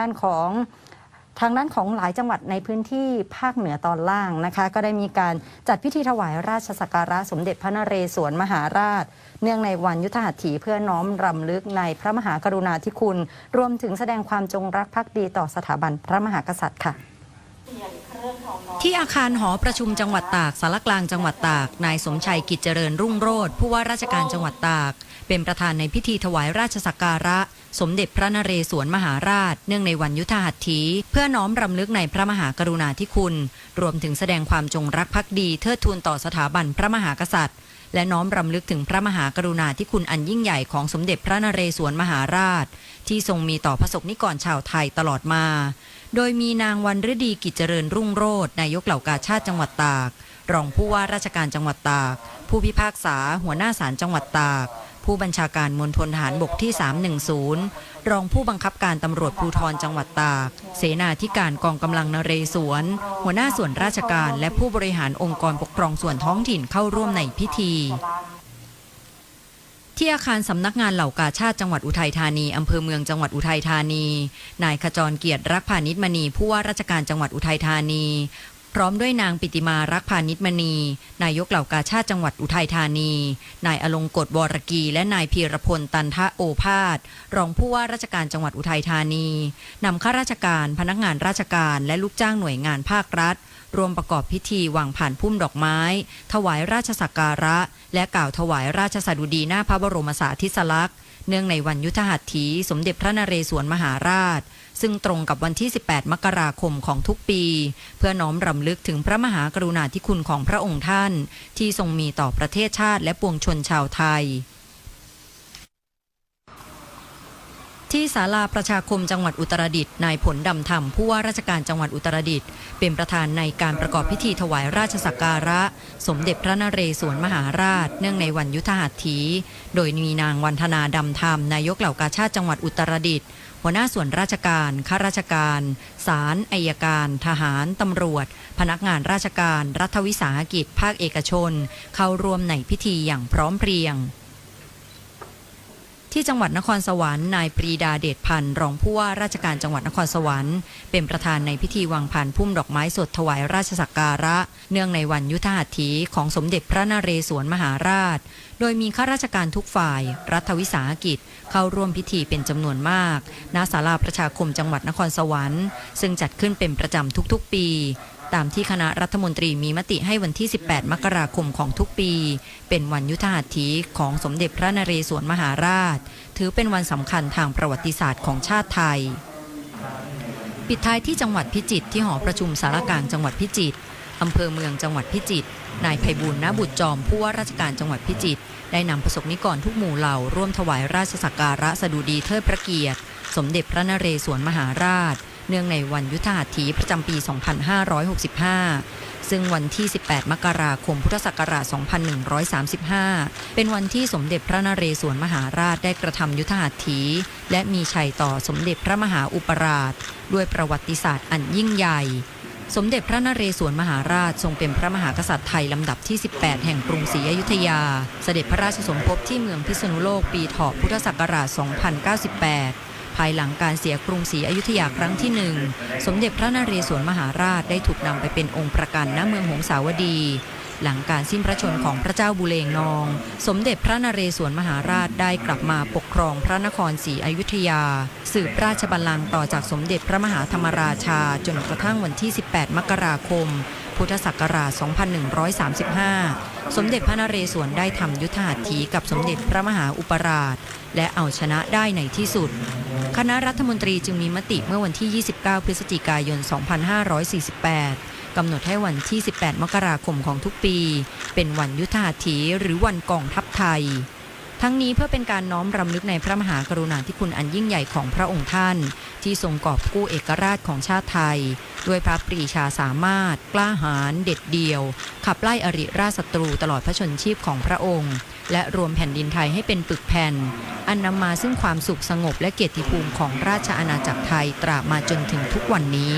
ด้านของทางด้านของหลายจังหวัดในพื้นที่ภาคเหนือตอนล่างนะคะ ก็ได้มีการจัดพิธีถวายราชสักการะสมเด็จพระนเรศวรมหาราช เนื่องในวันยุทธหัตถีเพื่อน้อมรำลึกในพระมหากรุณาธิคุณ รวมถึงแสดงความจงรักภักดีต่อสถาบันพระมหากษัตริย์ค่ะ ที่อาคารหอประชุมจังหวัดตากสารกลางจังหวัดตาก นายสมชัยกิจเจริญรุ่งโรธผู้ว่าราชการจังหวัดตาก เป็นประธานในพิธีถวายราชสักการะ สมเด็จพระนเรศวรมหาราช เนื่องในวันยุทธหัตถี เพื่อน้อมรำลึกในพระมหากรุณาธิคุณ รวมถึงแสดงความจงรักภักดีเทิดทูนต่อสถาบันพระมหากษัตริย์ และน้อมรำลึกถึงพระมหากรุณาธิคุณอันยิ่งใหญ่ของสมเด็จพระนเรศวรมหาราช ที่ทรงมีต่อพระสงฆ์นิกรชาวไทยตลอดมา โดยมีนางวันฤดีกิจเจริญรุ่งโรจน์นายกเหล่ากาชาติจังหวัดตาก รองผู้ว่าราชการจังหวัดตาก ผู้พิพากษา หัวหน้าศาลจังหวัดตาก ผู้บัญชาการมณฑลทหารบกที่ 310 รองผู้บังคับการตำรวจภูธรจังหวัดตาก เสนาธิการกองกำลังนเรศวร หัวหน้าส่วนราชการและผู้บริหารองค์กรปกครองส่วนท้องถิ่นเข้าร่วมในพิธี ที่อาคารสำนักงานเหล่ากาชาติจังหวัดอุทัยธานีอำเภอเมืองจังหวัดอุทัยธานี นายขจรเกียรติรักพานิชมณีผู้ว่าราชการจังหวัดอุทัยธานี พร้อมด้วยนางปิติมารักพานิชมณี นายกเหล่ากาชาติจังหวัดอุทัยธานี นายอลงกฎวรกี และนายพีรพลตันทะโอภาสรองผู้ว่าราชการจังหวัดอุทัยธานีนำข้าราชการพนักงานราชการและลูกจ้างหน่วยงานภาครัฐ รวมประกอบพิธีวางผ่านพุ่มดอกไม้ ถวายราชสักการะ และกล่าวถวายราชสดุดีหน้าพระบรมสารีริสลักษณ์เนื่องในวันยุทธหัตถี สมเด็จพระนเรศวรมหาราช ซึ่งตรงกับวันที่ 18 มกราคมของทุกปี เพื่อน้อมรำลึกถึงพระมหากรุณาธิคุณของพระองค์ท่าน ที่ทรงมีต่อประเทศชาติและปวงชนชาวไทย ที่ศาลาประชาคมจังหวัดอุตรดิตถ์นายผลดำธรรมผู้ว่าราชการจังหวัดอุตรดิตถ์เป็นประธานในการประกอบพิธีถวายราชสักการะ สมเด็จพระนเรศวรมหาราช เนื่องในวันยุทธหัตถี โดยมีนางวันธนาดำธรรมนายกเหล่ากาชาติจังหวัดอุตรดิตถ์หัวหน้าส่วนราชการข้าราชการศาลอายการ ทหาร ตำรวจ พนักงานราชการ รัฐวิสาหกิจ ภาคเอกชน เข้าร่วมในพิธีอย่างพร้อมเพรียง ที่จังหวัดนครสวรรค์นายปรีดาเดชพันธ์รองผู้ว่าราชการจังหวัดนครสวรรค์ เป็นประธานในพิธีวางผ่านพุ่มดอกไม้สดถวายราชสักการะ เนื่องในวันยุทธหัตถีของสมเด็จพระนเรศวรมหาราช โดยมีข้าราชการทุกฝ่าย รัฐวิสาหกิจ เข้าร่วมพิธีเป็นจำนวนมากณศาลาประชาคมจังหวัดนครสวรรค์ ซึ่งจัดขึ้นเป็นประจำทุกๆ ปี ตามที่คณะรัฐมนตรีมีมติให้วันที่ 18 มกราคมของทุกปี เป็นวันยุทธหัตถีของสมเด็จพระนเรศวรมหาราช ถือเป็นวันสำคัญทางประวัติศาสตร์ของชาติไทย ปิดท้ายที่จังหวัดพิจิตรที่หอประชุมสารกลางจังหวัดพิจิตรอำเภอเมืองจังหวัดพิจิตร นายไพบูลย์ณบุตรจอมผู้ว่าราชการจังหวัดพิจิตรได้นำประสบนิกรทุกหมู่เหล่าร่วมถวายราชสักการะสดุดีเทิดพระเกียรติ สมเด็จพระนเรศวรมหาราช เนื่องในวันยุทธหัตถีประจำปี 2565 ซึ่งวันที่ 18 มกราคม พุทธศักราช 2135 เป็นวันที่สมเด็จพระนเรศวรมหาราชได้กระทำยุทธหัตถี และมีชัยต่อสมเด็จพระมหาอุปราช ด้วยประวัติศาสตร์อันยิ่งใหญ่สมเด็จพระนเรศวรมหาราชทรงเป็นพระมหากษัตริย์ไทยลำดับที่ 18 แห่งกรุงศรีอยุธยา เสด็จพระราชสมภพที่เมืองพิษณุโลกปีเถาะพุทธศักราช 2098 ภายหลังการเสียกรุงศรีอยุธยาครั้งที่หนึ่งสมเด็จพระนเรศวรมหาราชได้ถูกนำไปเป็นองค์ประกันณเมืองหงสาวดี หลังการสิ้นพระชนของพระเจ้าบุเรงนอง สมเด็จพระนเรศวรมหาราชได้กลับมาปกครองพระนครศรีอยุธยา สืบราชบัลลังก์ต่อจากสมเด็จพระมหาธรรมราชาจนกระทั่งวันที่ 18 มกราคม พุทธศักราช 2135 สมเด็จพระนเรศวรได้ทำยุทธหัตถีกับสมเด็จพระมหาอุปราช และเอาชนะได้ในที่สุด คณะรัฐมนตรีจึงมีมติเมื่อวันที่ 29 พฤศจิกายน 2548 กำหนดให้วันที่ 18 มกราคมของทุกปี เป็นวันยุทธหัตถีหรือวันกองทัพไทย ทั้งนี้เพื่อเป็นการน้อมรำลึกในพระมหากรุณาธิคุณอันยิ่งใหญ่ของพระองค์ท่าน ที่ทรงกอบกู้เอกราชของชาติไทย ด้วยพระปรีชาสามารถ กล้าหาญเด็ดเดี่ยว ขับไล่อริราชศัตรูตลอดพระชนชีพของพระองค์ และรวมแผ่นดินไทยให้เป็นปึกแผ่น อันนำมาซึ่งความสุขสงบและเกียรติภูมิของราชอาณาจักรไทยตราบมาจนถึงทุกวันนี้